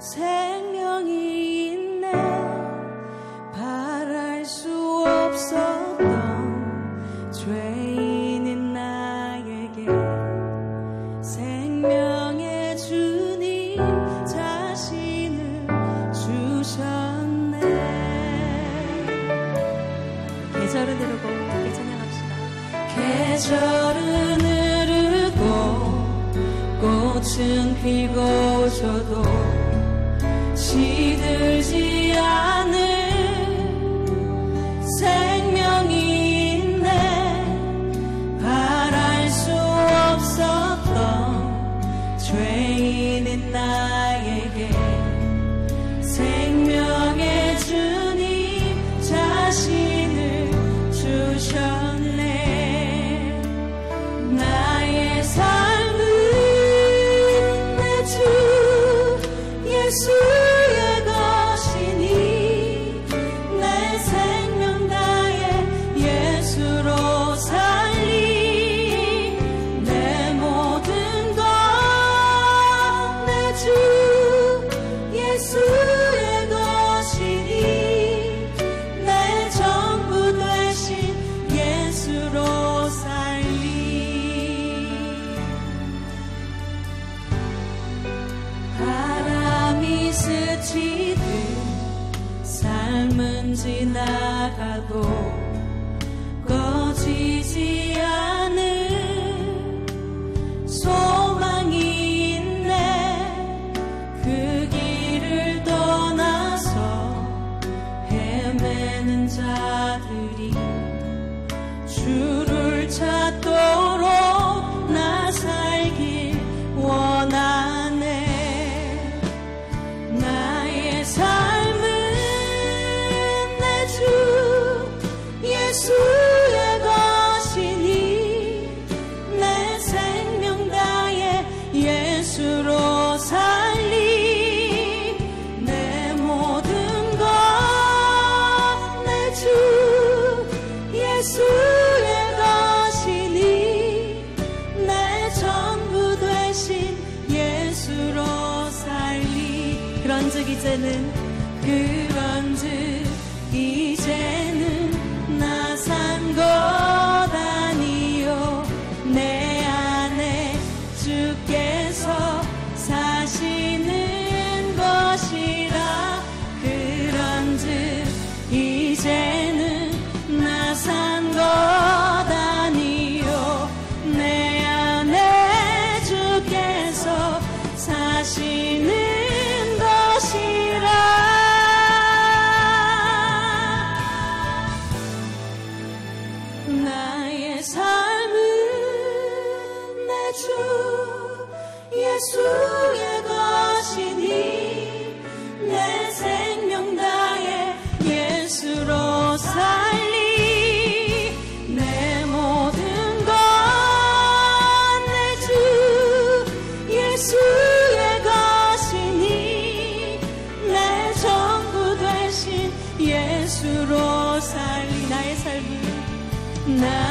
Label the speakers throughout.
Speaker 1: 생명이 있네. 바랄 수 없었던 죄인인 나에게 생명의 주님 자신을 주셨네. 계절은 흐르고 함께 찬양합시다. 계절은 흐르고 꽃은 피고 저도 시들지 않은 생 헤매는 자들이 주를 찾도 이제는 그런즉 이제 주 예수의 것이니 내 생명 다해 예수로 살리 내 모든 것내주 예수의 것이니 내 전부 되신 예수로 살리 나의 나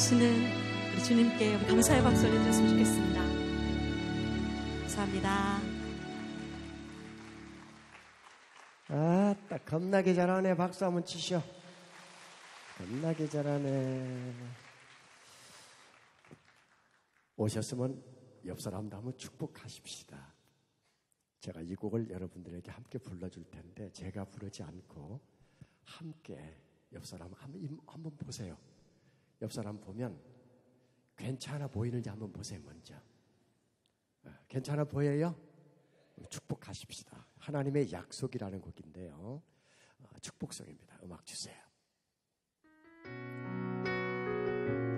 Speaker 1: 하시는 우리 주님께 감사의 박수 올려주셨으면 좋겠습니다. 감사합니다.
Speaker 2: 아따 겁나게 잘하네 박수 한번 치셔 겁나게 잘하네 오셨으면 옆 사람도 한번 축복하십시다 제가 이 곡을 여러분들에게 함께 불러줄 텐데 제가 부르지 않고 함께 옆 사람 한번, 한번 보세요. 옆 사람 보면 괜찮아 보이는지 한번 보세요, 먼저. 어, 괜찮아 보여요? 축복하십시다. 하나님의 약속이라는 곡인데요. 어, 축복성입니다. 음악 주세요.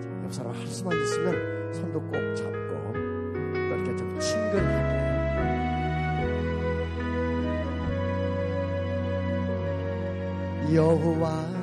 Speaker 2: 자, 옆 사람 할 수만 있으면 손도 꼭 잡고 또 이렇게 좀 친근하게 너에게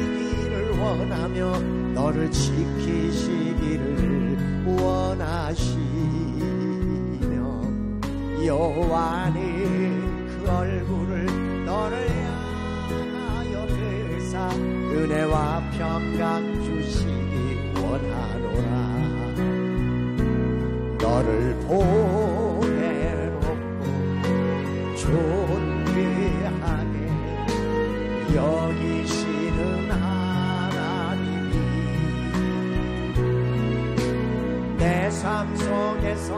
Speaker 2: 원하며 너를 지키시기를 원하시며 여호와는 그 얼굴을 너를 향하여 드사 은혜와 평강 주시기 원하노라. 너를 보내놓고 존귀하게 여기시 삶 속에서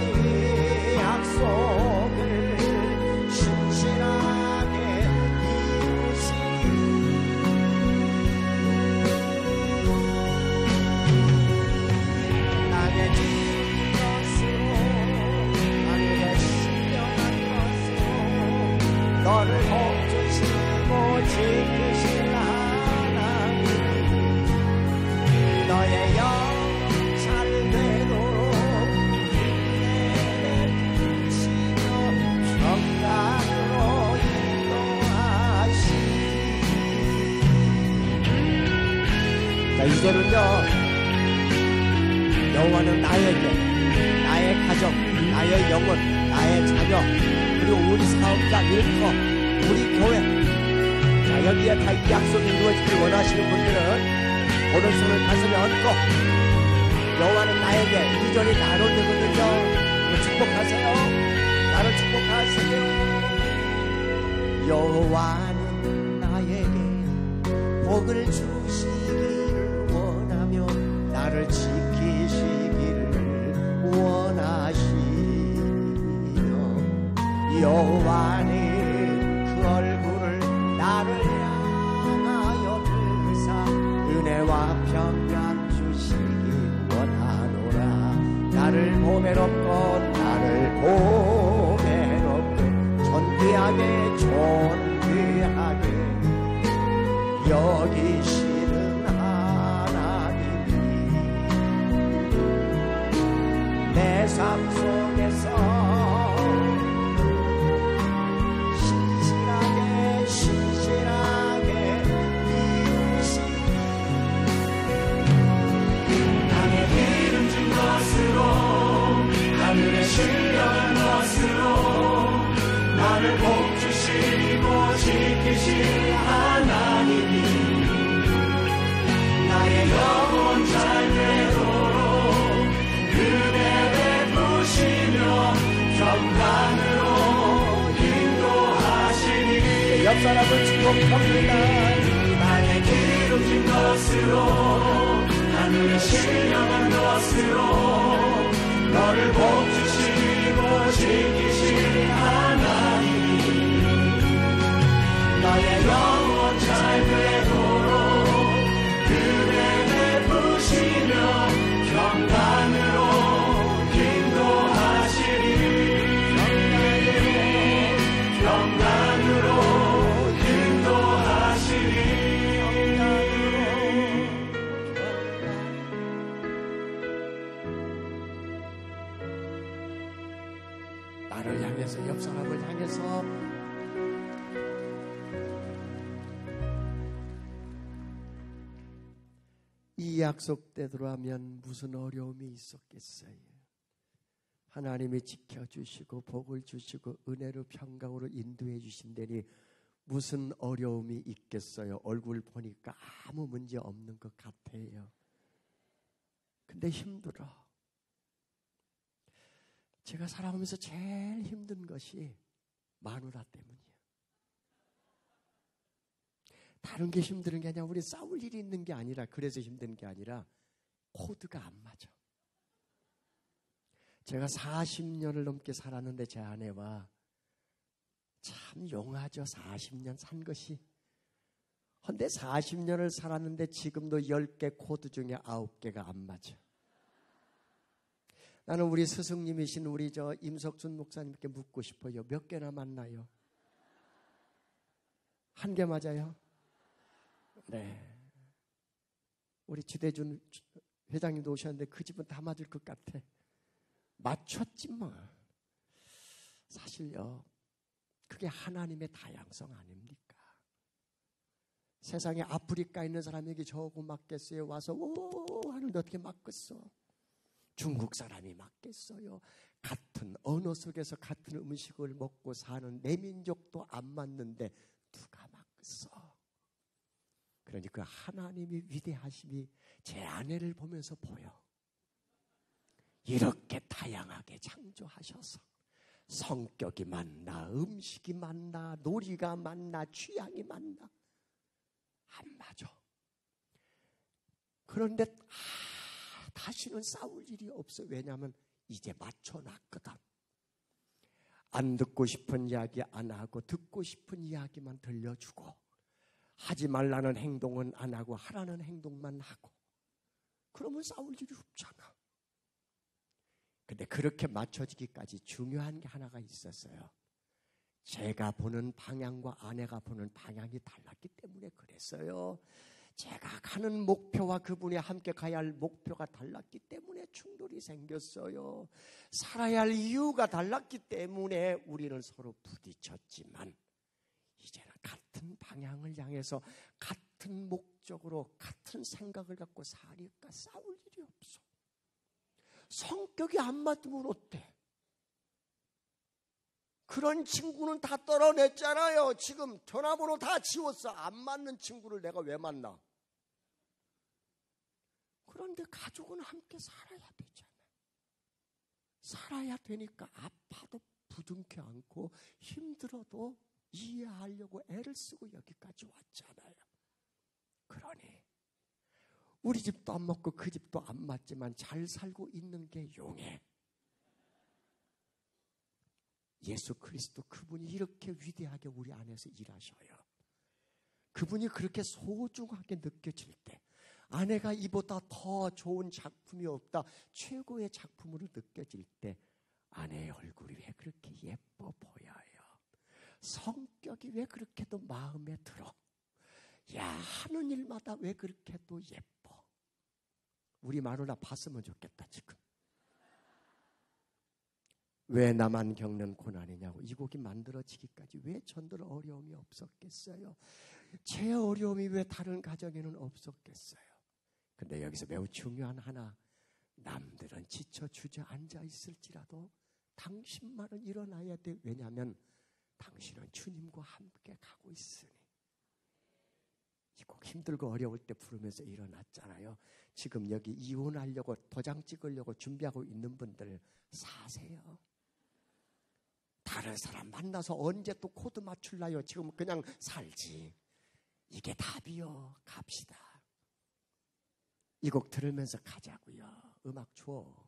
Speaker 2: 이 약속을 신실하게 이루시니 나의 진 것으로 하늘의 신령한 것으로 너를 복주시고 지키실 하 나에게 나의 가정 나의 영혼 나의 자녀 그리고 우리 사업자 일터 우리 교회. 자 여기에 다 이 약속이 이루어지길 원하시는 분들은 오른손을 가슴에 얹고 여호와는 나에게 이전이 나로 되거든요. 축복하세요. 나를 축복하세요. 여호와는 나에게 복을 주 여호와는 그 얼굴을 나를 향하여 드사 은혜와 평강 주시기 원하노라. 나를 보배롭고 나를 보배롭고 존귀하게 존귀하게 여기시는 하나님이 내 삶 속에서
Speaker 3: 지키실 하나님이 나의 영혼 잘 되도록 은혜 베푸시며 평강으로 인도하시니
Speaker 2: 옆 사람을 축복합니다.
Speaker 3: 나의 기름진 것으로 하늘의 신령한 것으로 너를 복주시고 지키실 하
Speaker 2: 나를 향해서 옆 사람을 향해서 이 약속대로 하면 무슨 어려움이 있었겠어요. 하나님이 지켜주시고 복을 주시고 은혜로 평강으로 인도해 주신다니 무슨 어려움이 있겠어요? 얼굴 보니까 아무 문제 없는 것 같아요. 근데 힘들어. 제가 살아오면서 제일 힘든 것이 마누라 때문이에요. 다른 게 힘든 게 아니라 우리 싸울 일이 있는 게 아니라 그래서 힘든 게 아니라 코드가 안 맞아. 제가 40년을 넘게 살았는데 제 아내와 참 용하죠. 40년 산 것이. 근데 40년을 살았는데 지금도 10개 코드 중에 9개가 안 맞아. 나는 우리 스승님이신 우리 저 임석준 목사님께 묻고 싶어요. 몇 개나 맞나요? 한 개 맞아요? 네. 우리 지대준 회장님도 오셨는데 그 집은 다 맞을 것 같아. 맞췄지 뭐. 사실요. 그게 하나님의 다양성 아닙니까? 세상에 아프리카 있는 사람에게 저거 맞겠어요? 와서 오 하는데 어떻게 맞겠어? 중국 사람이 맞겠어요? 같은 언어 속에서 같은 음식을 먹고 사는 내 민족도 안 맞는데 누가 맞겠어? 그러니 그 하나님이 위대하심이 제 아내를 보면서 보여. 이렇게 다양하게 창조하셔서 성격이 맞나, 음식이 맞나, 놀이가 맞나, 취향이 맞나. 안 맞아. 그런데, 아, 다시는 싸울 일이 없어. 왜냐하면 이제 맞춰놨거든. 안 듣고 싶은 이야기 안 하고 듣고 싶은 이야기만 들려주고 하지 말라는 행동은 안 하고 하라는 행동만 하고 그러면 싸울 일이 없잖아. 근데 그렇게 맞춰지기까지 중요한 게 하나가 있었어요. 제가 보는 방향과 아내가 보는 방향이 달랐기 때문에 그랬어요. 제가 가는 목표와 그분이 함께 가야 할 목표가 달랐기 때문에 충돌이 생겼어요. 살아야 할 이유가 달랐기 때문에 우리는 서로 부딪혔지만 이제는 같은 방향을 향해서 같은 목적으로 같은 생각을 갖고 사니까 싸울 일이 없어. 성격이 안 맞으면 어때? 그런 친구는 다 떨어냈잖아요. 지금 전화번호 다 지웠어. 안 맞는 친구를 내가 왜 만나? 그런데 가족은 함께 살아야 되잖아. 살아야 되니까 아파도 부둥켜 안고 힘들어도 이해하려고 애를 쓰고 여기까지 왔잖아요. 그러니 우리 집도 안 먹고 그 집도 안 맞지만 잘 살고 있는 게 용해. 예수 그리스도 그분이 이렇게 위대하게 우리 안에서 일하셔요. 그분이 그렇게 소중하게 느껴질 때, 아내가 이보다 더 좋은 작품이 없다, 최고의 작품으로 느껴질 때, 아내의 얼굴이 왜 그렇게 예뻐 보여요? 성격이 왜 그렇게도 마음에 들어? 야, 하는 일마다 왜 그렇게 또 예뻐? 우리 마누라 봤으면 좋겠다, 지금. 왜 나만 겪는 고난이냐고 이 곡이 만들어지기까지 왜 전들 어려움이 없었겠어요? 제 어려움이 왜 다른 가정에는 없었겠어요? 근데 여기서 매우 중요한 하나 남들은 지쳐 주저앉아 있을지라도 당신만은 일어나야 돼. 왜냐하면 당신은 주님과 함께 가고 있으니. 꼭 힘들고 어려울 때 부르면서 일어났잖아요. 지금 여기 이혼하려고 도장 찍으려고 준비하고 있는 분들 사세요. 다른 사람 만나서 언제 또 코드 맞출라요? 지금 그냥 살지. 이게 답이요. 갑시다. 이 곡 들으면서 가자고요. 음악 줘.